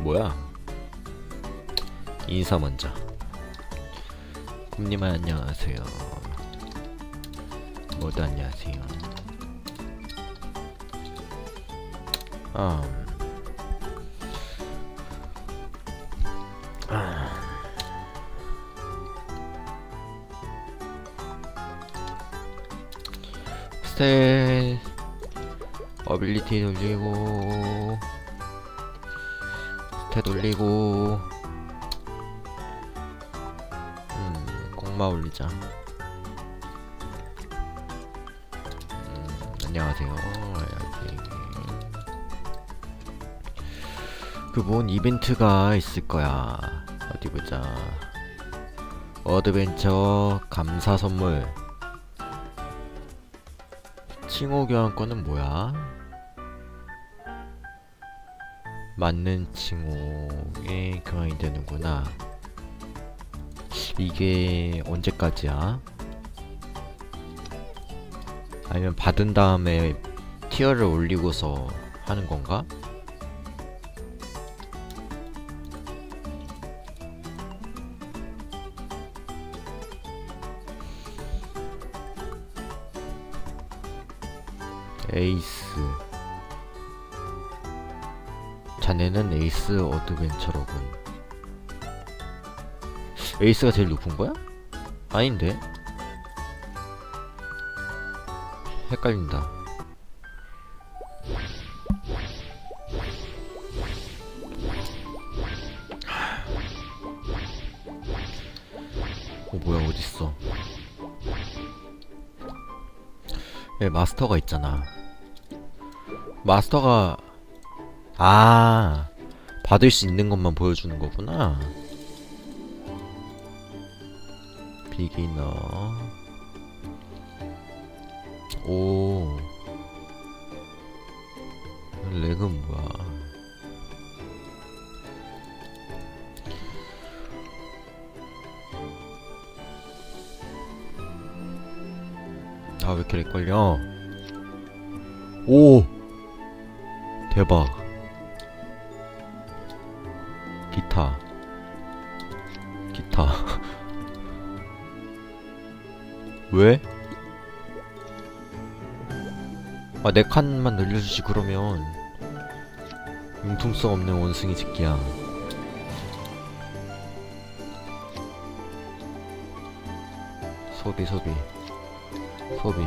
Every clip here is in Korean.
뭐야? 인사 먼저. 꿈님 안녕하세요. 모두 안녕하세요. 음. 아. 스탯 어빌리티 돌리고 스탯 올리고 음 꽁마 올리자. 음, 안녕하세요. 그 뭔 이벤트가 있을 거야. 어디 보자. 어드벤처 감사 선물. 칭호 교환권은 뭐야? 맞는 칭호에 교환이 되는구나. 이게 언제까지야? 아니면 받은 다음에 티어를 올리고서 하는 건가? 에이스 자네는 에이스 어드벤처로군. 에이스가 제일 높은 거야? 아닌데. 헷갈린다. 어 뭐야 어딨어? 예 마스터가 있잖아. 마스터가 아 받을 수 있는 것만 보여주는 거구나. 비기너. 오. 렉은 뭐야? 아 왜 이렇게 렉 걸려? 오! 대박 기타. 기타. 왜? 아내 칸만 늘려주지 그러면. 융통성 없는 원숭이 새끼야. 소비 소비. 소비.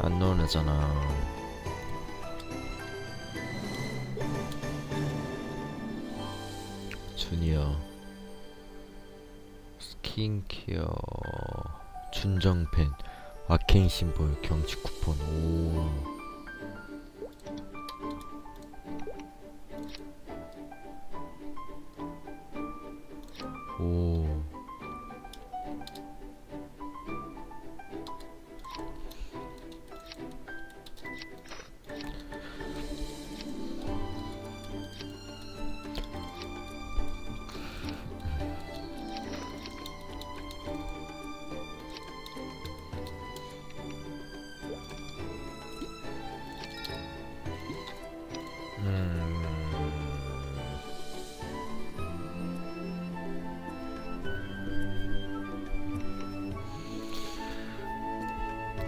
안 넣어내잖아 주니어 스킨케어 준정펜 아케인 심볼 경치 쿠폰 오 오.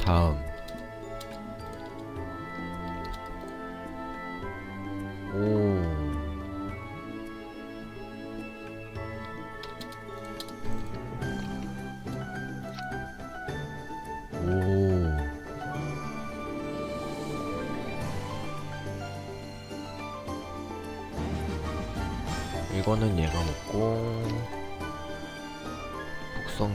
다음. 오. 오. 이거는 얘가 먹고 독성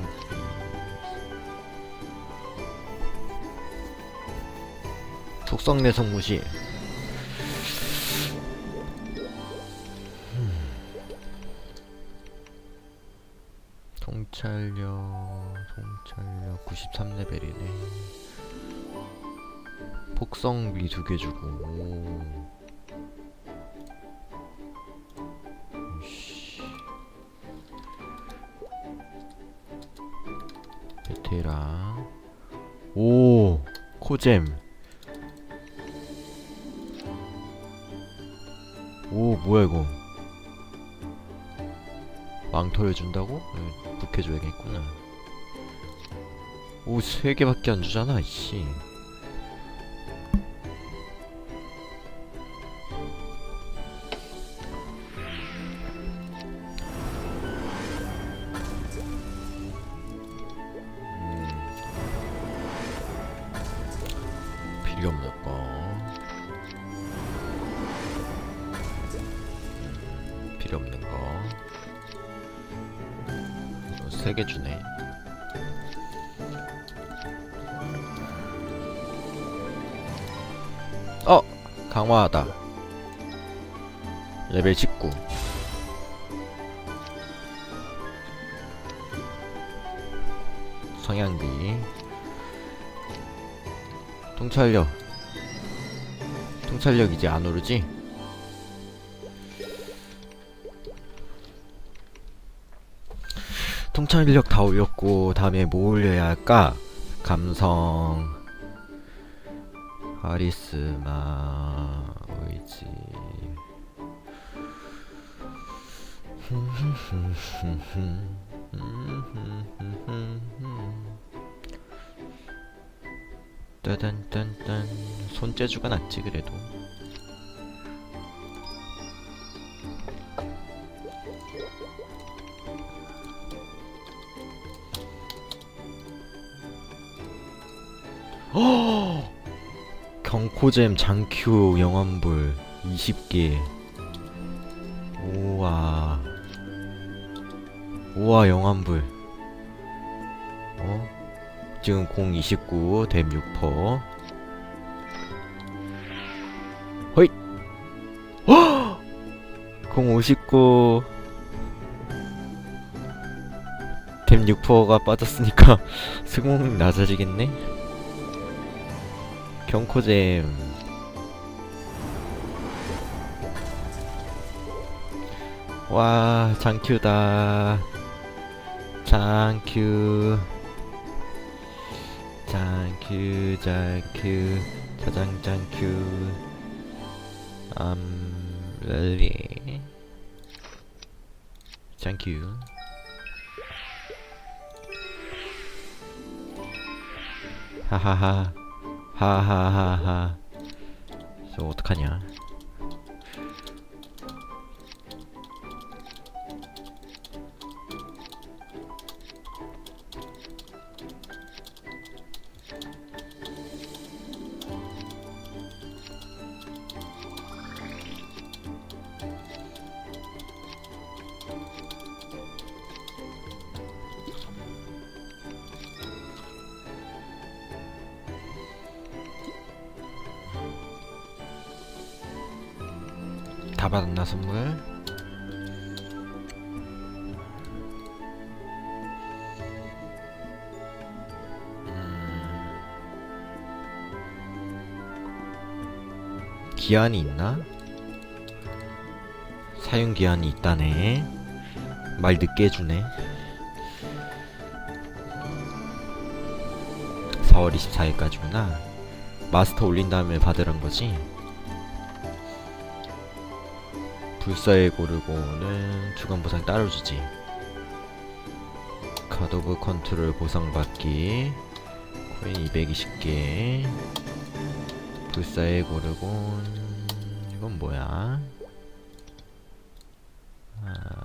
독성 내성 무시 음. 통찰력 통찰력 93레벨이네 폭성비 두 개 주고. 베테랑 오 코잼 뭐야 이거 망토를 준다고? 응, 북해줘야겠구나 오, 세 개밖에 안 주잖아, 이씨. 세개 주네. 어! 강화하다 레벨 19 성향비 통찰력 통찰력 이제 안 오르지? 통찰력 다 올렸고 다음에 뭐 올려야 할까? 감성. 카리스마 의지. 따단딴딴 손재주가 낫지 그래도 경코잼 장큐 영환불 20개. 우와. 우와 영환불. 어? 지금 029 댐 6퍼. 허잇! 059 댐 6퍼가 빠졌으니까 승홍 낮아지겠네 경코잼. 와 장큐다. 장큐. 장큐 장큐. 자장장큐. 암 렐리. 장큐. 하하하 하하하하. 저 어떡하냐 다 받았나 선물? 음. 기한이 있나? 사용 기한이 있다네. 말 늦게 해주네. 4월 24일까지구나. 마스터 올린 다음에 받으란 거지? 불사에 고르고는 주간 보상 따로 주지. 카드 오브 컨트롤 보상 받기. 코인 220개. 불사에 고르곤 이건 뭐야? 아...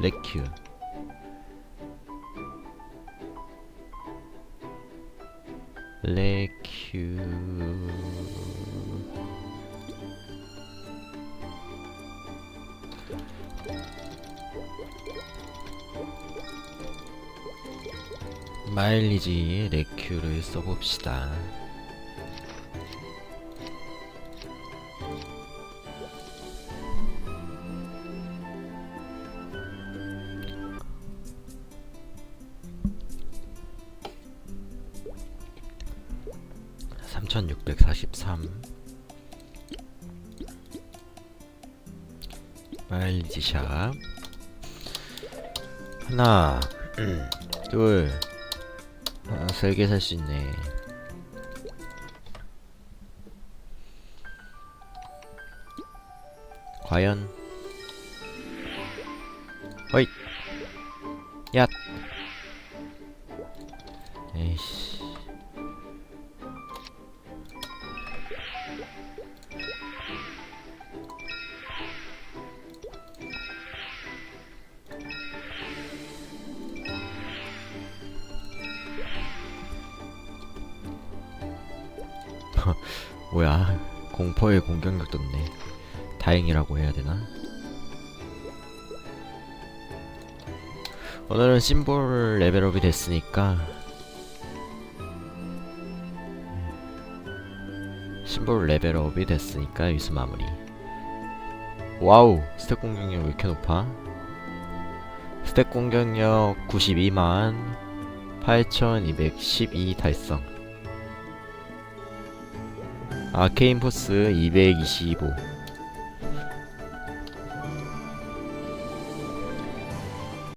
레큐 레큐 마일리지 레큐를 써봅시다 삼천육백사십삼 마일리지 샵 하나, 둘, 아, 세개 살 수 있네. 과연? 어이, 야, 에이씨. 뭐야 공포의 공격력 떴네 다행이라고 해야 되나? 오늘은 심볼 레벨업이 됐으니까 심볼 레벨업이 됐으니까 여기서 마무리 와우 스택 공격력 왜 이렇게 높아? 스택 공격력 92만 8212 달성 아케인 포스 225